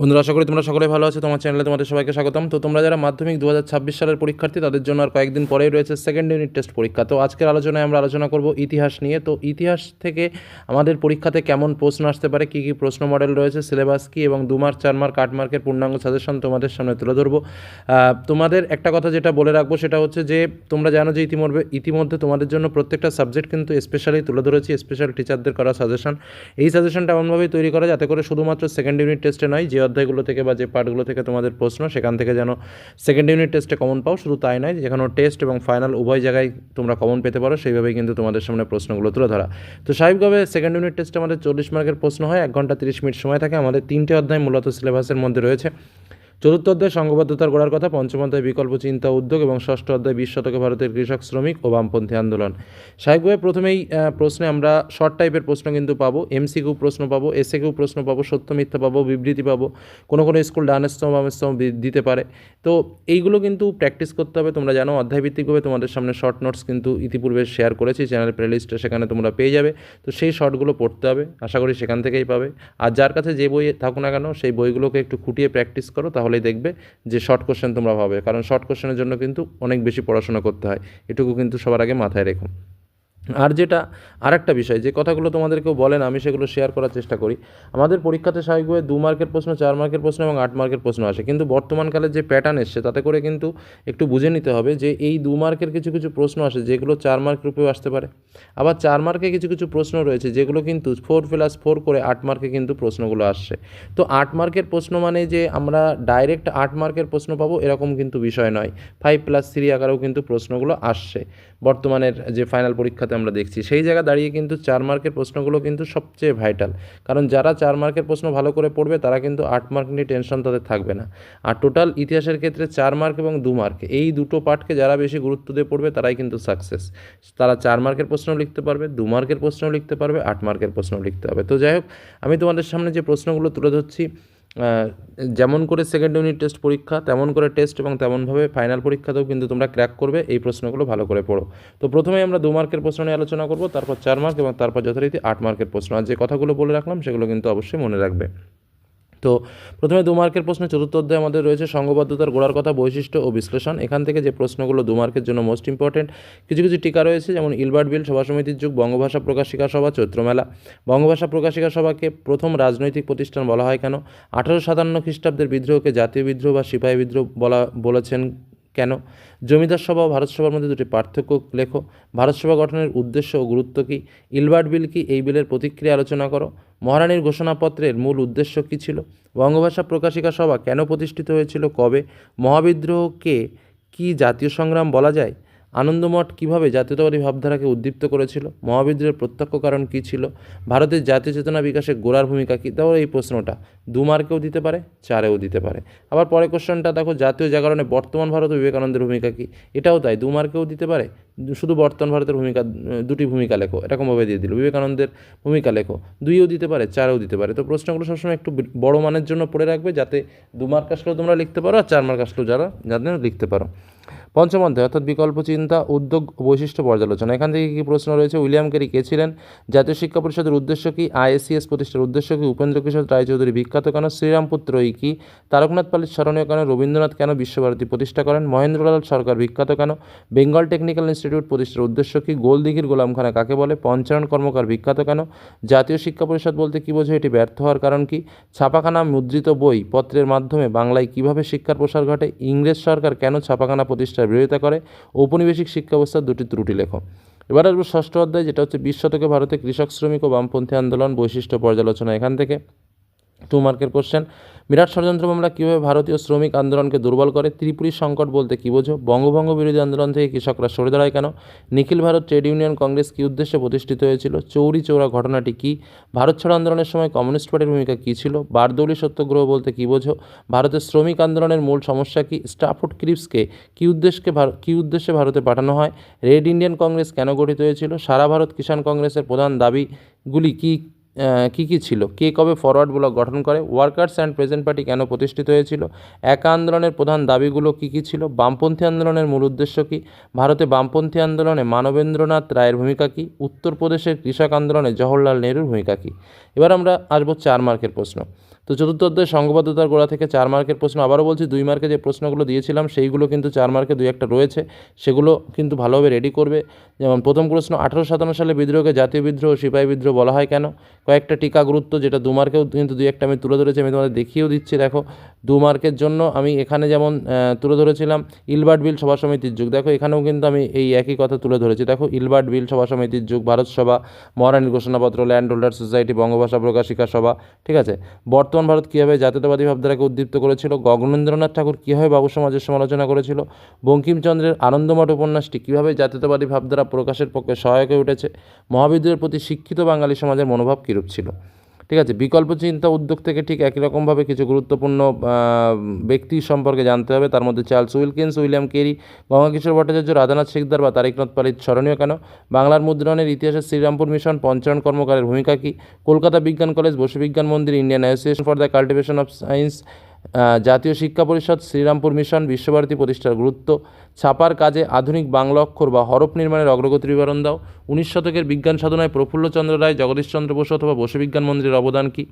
বন্ধুরা, আশা করি তোমরা সকলে ভালো আছো। তোমার চ্যানেলে তোমাদের সবাইকে স্বাগতম। তো তোমরা যারা মাধ্যমিক দু হাজার ছাব্বিশ সালের পরীক্ষার্থী, তাদের জন্য আর কয়েকদিন পরেই রয়েছে সেকেন্ড ইউনিট টেস্ট পরীক্ষা। তো আজকের আলোচনায় আমরা আলোচনা করব ইতিহাস নিয়ে। তো ইতিহাস থেকে আমাদের পরীক্ষাতে কেমন প্রশ্ন আসতে পারে, কী কী প্রশ্ন মডেল রয়েছে সিলেবাস কী এবং দু মার্ক চার মার্ক আট মার্কের পূর্ণাঙ্গ সাজেশন তোমাদের সামনে তুলে ধরবো। তোমাদের একটা কথা যেটা বলে রাখব, সেটা হচ্ছে যে, তোমরা জানো যে ইতিমধ্যে ইতিমধ্যে তোমাদের জন্য প্রত্যেকটা সাবজেক্ট কিন্তু স্পেশালি তুলে ধরেছি স্পেশাল টিচারদের করা সাজেশন এই সাজেশনটা এমনভাবেই তৈরি করা যাতে করে শুধুমাত্র সেকেন্ড ইউনিট টেস্টে নয়, যে অধ্যায়গুলো থেকে বা যে পার্টগুলো থেকে তোমাদের প্রশ্ন, সেখান থেকে যেন সেকেন্ড ইউনিট টেস্টে কমন পাও। শুধু তাই নয় যেখানে টেস্ট এবং ফাইনাল উভয় জায়গায় তোমরা কমন পেতে পারো, সেইভাবেই কিন্তু তোমাদের সামনে প্রশ্নগুলো তুলে ধরা। তো স্বাভাবিকভাবে সেকেন্ড ইউনিট টেস্টে আমাদের চল্লিশ মার্কের প্রশ্ন হয়, এক ঘণ্টা তিরিশ মিনিট সময় থাকে। আমাদের তিনটে অধ্যায় মূলত সিলেবাসের মধ্যে রয়েছে। চতুর্থ অধ্যায় সংঘবদ্ধতার গড়ার কথা, পঞ্চম অধ্যায় বিকল্প চিন্তা, উদ্যোগ এবং ষষ্ঠ অধ্যায় বিশ শতকে ভারতের কৃষক, শ্রমিক ও বামপন্থী আন্দোলন। স্বাভাবিকভাবে প্রথমেই প্রশ্নে আমরা শর্ট টাইপের প্রশ্ন কিন্তু পাবো এমসিকিউ প্রশ্ন পাবো এসএকিউ প্রশ্ন পাবো, সত্য মিথ্যা পাবো, বিবৃতি পাবো, কোনো কোনো স্কুল ডানেস্তম বামেস্তম দিতে পারে। তো এইগুলো কিন্তু প্র্যাকটিস করতে হবে, তোমরা জানো অধ্যায়ভিত্তিকভাবে তোমাদের সামনে শর্ট নোটস কিন্তু ইতিপূর্বে শেয়ার করেছি চ্যানেলের প্লেলিস্টে সেখানে তোমরা পেয়ে যাবে। তো সেই শর্টগুলো পড়তে হবে, আশা করি সেখান থেকেই পাবে। আর যার কাছে যে বই থাকুক না কেন, সেই বইগুলোকে একটু খুঁটিয়ে প্র্যাকটিস করো তাহলেই দেখবে যে শর্ট কোশ্চেন তোমরা পাবে কারণ শর্ট কোশ্চেনের জন্য কিন্তু অনেক বেশি পড়াশোনা করতে হয়। এটুকু কিন্তু সবার আগে মাথায় রেখো। আর যেটা, আরেকটা বিষয়, যে কথাগুলো তোমাদেরকেও বলেন আমি সেগুলো শেয়ার করার চেষ্টা করি। আমাদের পরীক্ষাতে স্বাভাবিকভাবে দু মার্কের প্রশ্ন, চার মার্কের প্রশ্ন এবং আট মার্কের প্রশ্ন আসে। কিন্তু বর্তমানকালে যে প্যাটার্ন এসছে, তাতে করে কিন্তু একটু বুঝে নিতে হবে যে এই দু মার্কের কিছু কিছু প্রশ্ন আসে, যেগুলো চার মার্ক রূপেও আসতে পারে। আবার চার মার্কে কিছু কিছু প্রশ্ন রয়েছে, যেগুলো কিন্তু ফোর প্লাস ফোর করে আট মার্কে কিন্তু প্রশ্নগুলো আসছে। তো আট মার্কের প্রশ্ন মানে যে আমরা ডাইরেক্ট আট মার্কের প্রশ্ন পাবো, এরকম কিন্তু বিষয় নয়। ফাইভ প্লাস থ্রি আকারেও কিন্তু প্রশ্নগুলো আসছে। বর্তমানের যে ফাইনাল পরীক্ষাতে আমরা দেখছি। সেই জায়গা দাঁড়িয়ে কিন্তু চার মার্কের প্রশ্নগুলো কিন্তু সবচেয়ে ভাইটাল কারণ যারা চার মার্কের প্রশ্ন ভালো করে পড়বে, তারা কিন্তু আট মার্ক নিয়ে টেনশন তাদের থাকবে না। আর টোটাল ইতিহাসের ক্ষেত্রে চার মার্ক এবং দু মার্ক, এই দুটো পার্টকে যারা বেশি গুরুত্ব দিয়ে পড়বে, তারাই কিন্তু সাকসেস তারা চার মার্কের প্রশ্নও লিখতে পারবে, দু মার্কের প্রশ্নও লিখতে পারবে, আট মার্কের প্রশ্নও লিখতে হবে। তো যাই হোক, আমি তোমাদের সামনে যে প্রশ্নগুলো তুলে ধরছি যেমন করে সেকেন্ড ইউনিট টেস্ট পরীক্ষা, তেমন করে টেস্ট এবং তেমনভাবে ফাইনাল পরীক্ষাতেও কিন্তু তোমরা ক্র্যাক করবে। এই প্রশ্নগুলো ভালো করে পড়ো। তো প্রথমে আমরা দু মার্কের প্রশ্ন নিয়ে আলোচনা করব, তারপর চার মার্ক এবং তারপর যথারীতি আট মার্কের প্রশ্ন। আর যে কথাগুলো বলে রাখলাম, সেগুলো কিন্তু অবশ্যই মনে রাখবে। তো প্রথমে দু মার্কের প্রশ্নে চতুর্থ অধ্যায় আমাদের রয়েছে সংঘবদ্ধতার গোড়ার কথা, বৈশিষ্ট্য ও বিশ্লেষণ। এখান থেকে যে প্রশ্নগুলো দু মার্কের জন্য মোস্ট ইম্পর্টেন্ট কিছু কিছু টিকা রয়েছে, যেমন ইলবার্ট বিল সভা সমিতির যুগ, বঙ্গভাষা প্রকাশিকা সভা, চৈত্রমেলা। বঙ্গভাষা প্রকাশিকা সভাকে প্রথম রাজনৈতিক প্রতিষ্ঠান বলা হয় কেন? আঠারোশো সাতান্ন খ্রিস্টাব্দের বিদ্রোহকে জাতীয় বিদ্রোহ বা সিপাহী বিদ্রোহ বলা, বলেছেন কেন? জমিদার সভা ও ভারতসভার মধ্যে দুটি পার্থক্য লেখো। ভারতসভা গঠনের উদ্দেশ্য ও গুরুত্ব কী? ইলবার্ট বিল কি এই বিলের প্রতিক্রিয়া আলোচনা করো? মহারানীর ঘোষণাপত্রের মূল উদ্দেশ্য কী ছিল? বঙ্গভাষা প্রকাশিকা সভা কেন প্রতিষ্ঠিত হয়েছিল? কবে? মহাবিদ্রোহকে কি জাতীয় সংগ্রাম বলা যায়? আনন্দমঠ কীভাবে জাতীয়তাবাদী ভাবধারাকে উদ্দীপ্ত করেছিল? মহাবিদ্রোহের প্রত্যক্ষ কারণ কী ছিল? ভারতের জাতীয় চেতনা বিকাশে গোড়ার ভূমিকা কী? তাও এই প্রশ্নটা দু মার্কেও দিতে পারে, চারেও দিতে পারে। আবার পরের কোশ্চেনটা দেখো, জাতীয় জাগরণে বর্তমান ভারত বিবেকানন্দের ভূমিকা কী? এটাও তাই, দু মার্কেও দিতে পারে? শুধু বর্তমান ভারতের ভূমিকা, দুটি ভূমিকা লেখো, এরকমভাবে দিয়ে দিল। বিবেকানন্দের ভূমিকা লেখো, দুইও দিতে পারে, চারেও দিতে পারে। তো প্রশ্নগুলো সবসময় একটু বড় মানের জন্য পড়ে রাখবে, যাতে দু মার্ক আসলেও তোমরা লিখতে পারো আর চার মার্ক আসলেও যারা যাতে লিখতে পারো। পঞ্চম অধ্যায় অর্থাৎ বিকল্প চিন্তা, উদ্যোগ, বৈশিষ্ট্য পর্যালোচনা। এখান থেকে কী প্রশ্ন রয়েছে? উইলিয়াম ক্যারি কে ছিলেন? জাতীয় শিক্ষা পরিষদের উদ্দেশ্য কী? আইএসিএস প্রতিষ্ঠার উদ্দেশ্য কী? উপেন্দ্র কিশোর রায়চৌধুরী বিখ্যাত কেন? শ্রীরামপুত্র এই কী? তারকনাথ পালের স্মরণীয় কেন? রবীন্দ্রনাথ কেন বিশ্বভারতী প্রতিষ্ঠা করেন? মহেন্দ্রলাল সরকার বিখ্যাত কেন? বেঙ্গল টেকনিক্যাল ইনস্টিটিউট প্রতিষ্ঠার উদ্দেশ্য কী? গোলদিঘির গোলামখানা কাকে বলে? পঞ্চানন কর্মকার বিখ্যাত কেন? জাতীয় শিক্ষা পরিষদ বলতে কী বোঝে এটি ব্যর্থ হওয়ার কারণ কি? ছাপাখানা মুদ্রিত বই পত্রের মাধ্যমে বাংলায় কীভাবে শিক্ষার প্রসার ঘটে? ইংরেজ সরকার কেন ছাপাখানা প্রতিষ্ঠার বিরোধিতা করে। ঔপনিবেশিক শিক্ষা ব্যবস্থার দুটি ত্রুটি লেখ। এবার আসব ষষ্ঠ অধ্যায়, যেটা হচ্ছে বিশ শতকে ভারতে কৃষক শ্রমিক ও বামপন্থী আন্দোলন বৈশিষ্ট্য পর্যালোচনা এখান থেকে। টু মার্কের কোশ্চেন বিরাট ষড়যন্ত্র মামলা কীভাবে ভারতীয় শ্রমিক আন্দোলনকে দুর্বল করে? ত্রিপুরী সংকট বলতে কী বোঝো? বঙ্গভঙ্গ বিরোধী আন্দোলন থেকে কৃষকরা সরে দাঁড়ায় কেন? Nikhil Bharat trade union Congress কী উদ্দেশ্যে প্রতিষ্ঠিত হয়েছিল? চৌরি চৌরা ঘটনাটি কী? ভারত ছাড়ো আন্দোলনের সময় কমিউনিস্ট পার্টির ভূমিকা কী ছিল? বারদৌলি সত্যাগ্রহ বলতে কী বোঝো? ভারতের শ্রমিক আন্দোলনের মূল সমস্যা কী? স্টাফোর্ড ক্রিপসকে কী উদ্দেশ্যকে ভার- কী উদ্দেশ্যে ভারতে পাঠানো হয়? রেড ইন্ডিয়ান কংগ্রেস কেন গঠিত হয়েছিল? সারা ভারত কিষাণ কংগ্রেসের প্রধান দাবিগুলি কী কী কী ছিল? কে কবে ফরওয়ার্ড ব্লক গঠন করে? ওয়ার্কার্স অ্যান্ড প্রেজেন্ট পার্টি কেন প্রতিষ্ঠিত হয়েছিল? একা আন্দোলনের প্রধান দাবিগুলো কী কী ছিল? বামপন্থী আন্দোলনের মূল উদ্দেশ্য কী? ভারতে বামপন্থী আন্দোলনে মানবেন্দ্রনাথ রায়ের ভূমিকা কী? উত্তরপ্রদেশের কৃষক আন্দোলনে জওহরলাল নেহরুর ভূমিকা কী? এবার আমরা আসব চার মার্কের প্রশ্ন। তো চতুর্থ অধ্যায় সংঘবদ্ধতার গোড়া থেকে চার মার্কের প্রশ্ন আবারও বলছি, দুই মার্কে যে প্রশ্নগুলো দিয়েছিলাম সেইগুলো কিন্তু চার মার্কে দুই একটা রয়েছে। সেগুলো কিন্তু ভালোভাবে রেডি করবে। যেমন প্রথম প্রশ্ন, আঠারোশো সাতান্ন সালে বিদ্রোহকে জাতীয় বিদ্রোহ, সিপাহী বিদ্রোহ বলা হয় কেন? কয়েকটা টিকা গুরুত্ব যেটা দু মার্কেও কিন্তু দুই একটা আমি তুলে ধরেছি, আমি তোমাদের দেখিয়েও দিচ্ছি, দেখো। দু মার্কের জন্য আমি এখানে যেমন তুলে ধরেছিলাম, ইলবার্ট বিল সভা সমিতির যুগ। দেখো এখানেও কিন্তু আমি এই একই কথা তুলে ধরেছি। দেখো, ইলবার্ট বিল সভা সমিতির যুগ, ভারত সভা মহারানীর ঘোষণাপত্র, land holder society Bangabhasha Prakashika Sabha, ঠিক আছে? বর্তমান ভারত কীভাবে জাতীয়তাবাদী ভাবধারাকে উদ্দীপ্ত করেছিল, গগনেন্দ্রনাথ ঠাকুর কীভাবে বাবু সমাজের সমালোচনা করেছিল, বঙ্কিমচন্দ্রের আনন্দমঠ উপন্যাসটি কীভাবে জাতীয়তাবাদী ভাবধারা প্রকাশের পক্ষে সহায়ক হয়ে উঠেছে মহাবিদ্যালয়ের প্রতি শিক্ষিত বাঙালি সমাজের মনোভাব কীরূপ ছিল? ঠিক আছে? বিকল্প চিন্তা উদ্যোগ থেকে ঠিক একই রকমভাবে কিছু গুরুত্বপূর্ণ ব্যক্তি সম্পর্কে জানতে হবে। তার মধ্যে Charles Wilkins, William Carey Gangakishore Bhattacharya, Radhanath Sikdar বা তারিকনাথ পালিত স্মরণীয় কেন? বাংলার মুদ্রণের ইতিহাসে শ্রীরামপুর মিশন পঞ্চায়ন কর্মকারের ভূমিকা কী? কলকাতা বিজ্ঞান college, Bose Vigyan Mandir, Indian association for the cultivation of science Jatiya Shiksha Parishad Serampore mission Visva Bharati প্রতিষ্ঠার গুরুত্ব, ছাপার কাজে আধুনিক বাংলা অক্ষর বা হরফ নির্মাণের অগ্রগতি বিবরণ দাও। উনিশ শতকের বিজ্ঞান সাধনায় প্রফুল্লচন্দ্র রায়, জগদীশচন্দ্র বসু অথবা বসু বিজ্ঞান মন্দিরের অবদান কী?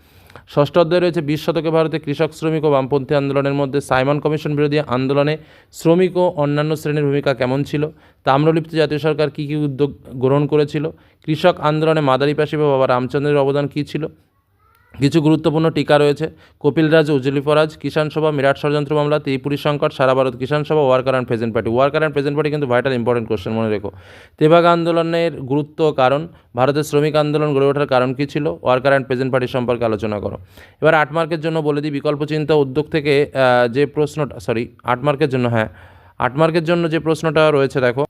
ষষ্ঠ অধ্যায়ে রয়েছে বিশ শতকে ভারতে কৃষক, শ্রমিক ও বামপন্থী আন্দোলনের মধ্যে সাইমন কমিশন বিরোধী আন্দোলনে শ্রমিক ও অন্যান্য শ্রেণির ভূমিকা কেমন ছিল? তাম্রলিপ্ত জাতীয় সরকার কী কী উদ্যোগ গ্রহণ করেছিল? কৃষক আন্দোলনে মাদারি পাশি বা বাবা রামচন্দ্রের অবদান কী ছিল? কিছু গুরুত্বপূর্ণ টিকা রয়েছে। কপিলরাজ উজ্জ্বলী ফরাজ, কিষাণ সভা, মিরাট ষড়যন্ত্র মামলা, ত্রিপুরী সংকট, Sara Bharat Kisan Sabha, worker and peasant party. Worker and peasant party কিন্তু ভাইটাল ইম্পর্টেন্ট কোশ্চেন মনে রেখো। তেভাগ আন্দোলনের গুরুত্ব কারণ, ভারতের শ্রমিক আন্দোলন গড়ে ওঠার কারণ কী ছিল? ওয়ার্কার অ্যান্ড প্রেজেন্ট পার্টি সম্পর্কে আলোচনা করো। এবার আট মার্কের জন্য বলে দিই, বিকল্প চিন্তা উদ্যোগ থেকে যে প্রশ্নটা সরি আট মার্কের জন্য হ্যাঁ আট মার্কের জন্য যে প্রশ্নটা রয়েছে, দেখো।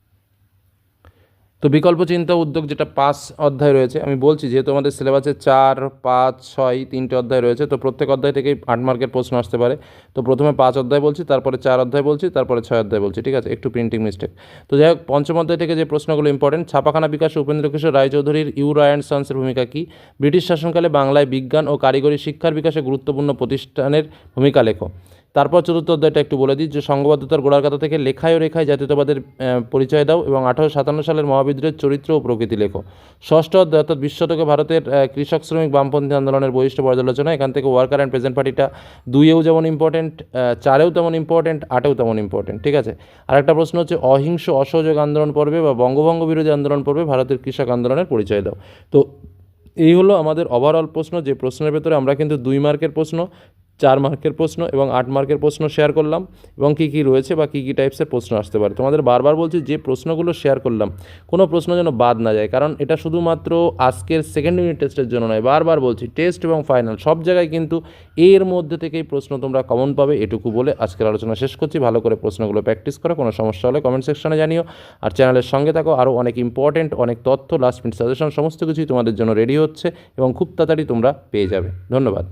তো বিকল্প চিন্তা উদ্যোগ যেটা পাঁচ অধ্যায় রয়েছে, আমি বলছি যেহেতু আমাদের সিলেবাসে চার, পাঁচ, ছয় তিনটে অধ্যায় রয়েছে, তো প্রত্যেক অধ্যায় থেকেই আট মার্কের প্রশ্ন আসতে পারে। তো প্রথমে পাঁচ অধ্যায় বলছি, তারপরে চার অধ্যায় বলছি, তারপরে ছয় অধ্যায় বলছি, ঠিক আছে? একটু প্রিন্টিং মিস্টেক তো যাই হোক, পঞ্চম অধ্যায় থেকে যে প্রশ্নগুলো ইম্পর্টেন্ট ছাপাখানা বিকাশে উপেন্দ্র কিশোর রায়চৌধুরীর ইউরা অ্যান্ড সন্সের ভূমিকা কী? ব্রিটিশ শাসনকালে বাংলায় বিজ্ঞান ও কারিগরি শিক্ষার বিকাশে গুরুত্বপূর্ণ প্রতিষ্ঠানের ভূমিকা লেখো। তারপর চতুর্থ অধ্যায়টা একটু বলে দিই, যে সংঘবদ্ধতার গোড়ার কথা থেকে লেখায় ও রেখায় জাতীয়তাবাদের পরিচয় দাও এবং আঠারোশো সাতান্ন সালের মহাবিদ্রোহের চরিত্র ও প্রকৃতি লেখো। ষষ্ঠ অধ্যায় অর্থাৎ বিশ শতকে ভারতের কৃষক শ্রমিক বামপন্থী আন্দোলনের বৈশিষ্ট্য পর্যালোচনা। এখান থেকে ওয়ার্কার অ্যান্ড প্রেজেন্ট পার্টিটা দুইয়েও যেমন ইম্পর্টেন্ট চারেও তেমন ইম্পর্টেন্ট আটেও তেমন ইম্পর্টেন্ট ঠিক আছে? আরেকটা প্রশ্ন হচ্ছে, অহিংস অসহযোগ আন্দোলন পর্বে বা বঙ্গভঙ্গ বিরোধী আন্দোলন পর্বে ভারতের কৃষক আন্দোলনের পরিচয় দাও। তো এই হলো আমাদের ওভারঅল প্রশ্ন, যে প্রশ্নের ভেতরে আমরা কিন্তু দুই মার্কের প্রশ্ন চার মার্কের প্রশ্ন এবং আট মার্কের প্রশ্ন শেয়ার করলাম এবং কী কী রয়েছে বা কী কী টাইপসের প্রশ্ন আসতে পারে। তোমাদের বারবার বলছি যে প্রশ্নগুলো শেয়ার করলাম, কোনো প্রশ্ন যেন বাদ না যায়, কারণ এটা শুধুমাত্র আজকের সেকেন্ড ইউনিট টেস্টের জন্য নয়, বারবার বলছি টেস্ট এবং ফাইনাল সব জায়গায় কিন্তু এর মধ্যে থেকেই প্রশ্ন তোমরা কমন পাবে, এটুকু বলে আজকের আলোচনা শেষ করছি। ভালো করে প্রশ্নগুলো প্র্যাকটিস করো, কোনো সমস্যা হলে কমেন্ট সেকশনে জানিও। আর চ্যানেলের সঙ্গে থাকো আরও অনেক ইম্পর্টেন্ট অনেক তথ্য লাস্ট মিনিট সাজেশন সমস্ত কিছুই তোমাদের জন্য রেডি হচ্ছে এবং খুব তাড়াতাড়ি তোমরা পেয়ে যাবে। ধন্যবাদ।